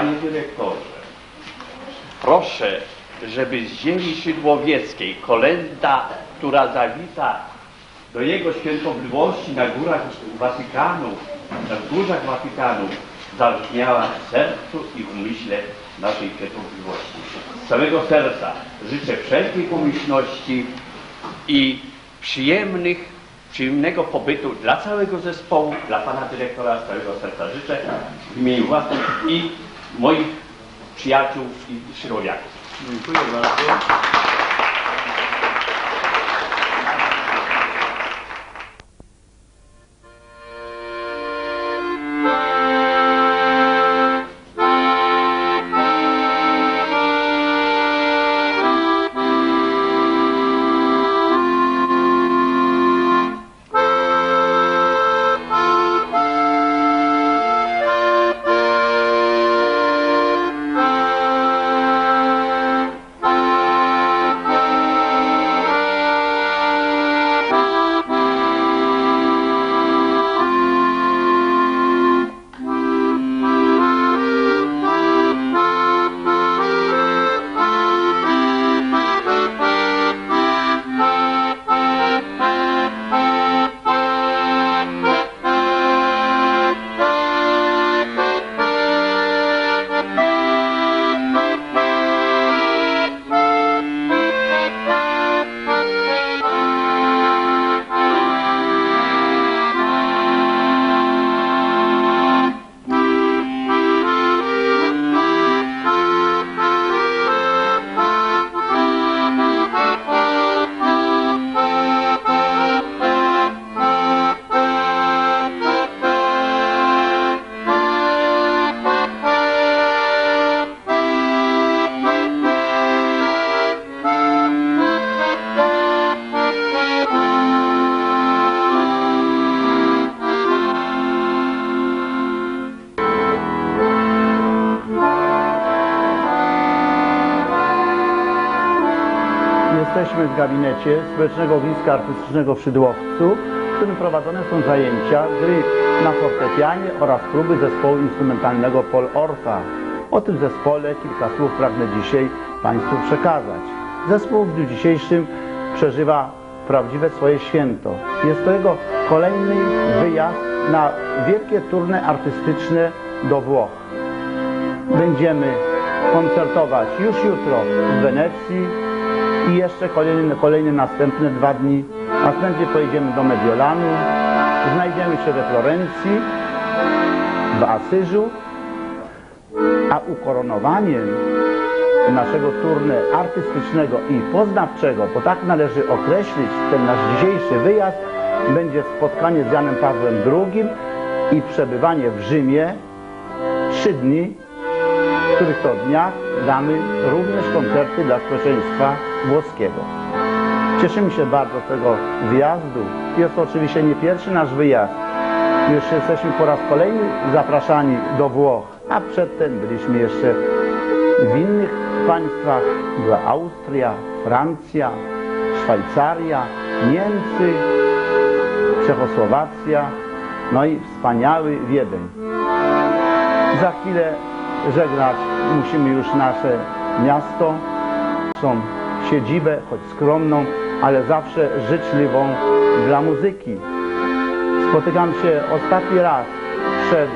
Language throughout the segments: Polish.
Panie dyrektorze, proszę, żeby z ziemi szydłowieckiej kolenda, która zawita do jego świętobliwości na górach Watykanu, na wzgórzach Watykanu, zabrzmiała w sercu i umyśle naszej świętobliwości. Z całego serca życzę wszelkiej pomyślności i przyjemnych, przyjemnego pobytu dla całego zespołu, dla pana dyrektora z całego serca życzę w imieniu własnym i moich przyjaciół i szydłowiaków. Dziękuję bardzo. Jesteśmy w gabinecie Społecznego Ogniska Artystycznego w Szydłowcu, w którym prowadzone są zajęcia gry na fortepianie oraz próby zespołu instrumentalnego Pol Orfa. O tym zespole kilka słów pragnę dzisiaj Państwu przekazać. Zespół w dniu dzisiejszym przeżywa prawdziwe swoje święto. Jest to jego kolejny wyjazd na wielkie turne artystyczne do Włoch. Będziemy koncertować już jutro w Wenecji i jeszcze kolejne, kolejne następne dwa dni. Następnie pojedziemy do Mediolanu, znajdziemy się we Florencji, w Asyżu, a ukoronowaniem naszego turne artystycznego i poznawczego, bo tak należy określić ten nasz dzisiejszy wyjazd, będzie spotkanie z Janem Pawłem II i przebywanie w Rzymie trzy dni w których to dniach damy również koncerty dla społeczeństwa włoskiego. Cieszymy się bardzo z tego wyjazdu. Jest to oczywiście nie pierwszy nasz wyjazd. Już jesteśmy po raz kolejny zapraszani do Włoch, a przedtem byliśmy jeszcze w innych państwach. Była Austria, Francja, Szwajcaria, Niemcy, Czechosłowacja, no i wspaniały Wiedeń. Za chwilę żegnać musimy już nasze miasto, są siedzibę, choć skromną, ale zawsze życzliwą dla muzyki. Spotykam się ostatni raz przed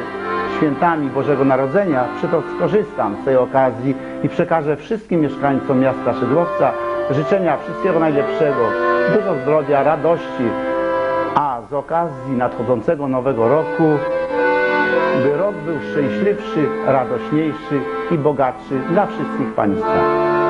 świętami Bożego Narodzenia, przy to skorzystam z tej okazji i przekażę wszystkim mieszkańcom miasta Szydłowca życzenia wszystkiego najlepszego, dużo zdrowia, radości, a z okazji nadchodzącego nowego roku by rok był szczęśliwszy, radośniejszy i bogatszy dla wszystkich Państwa.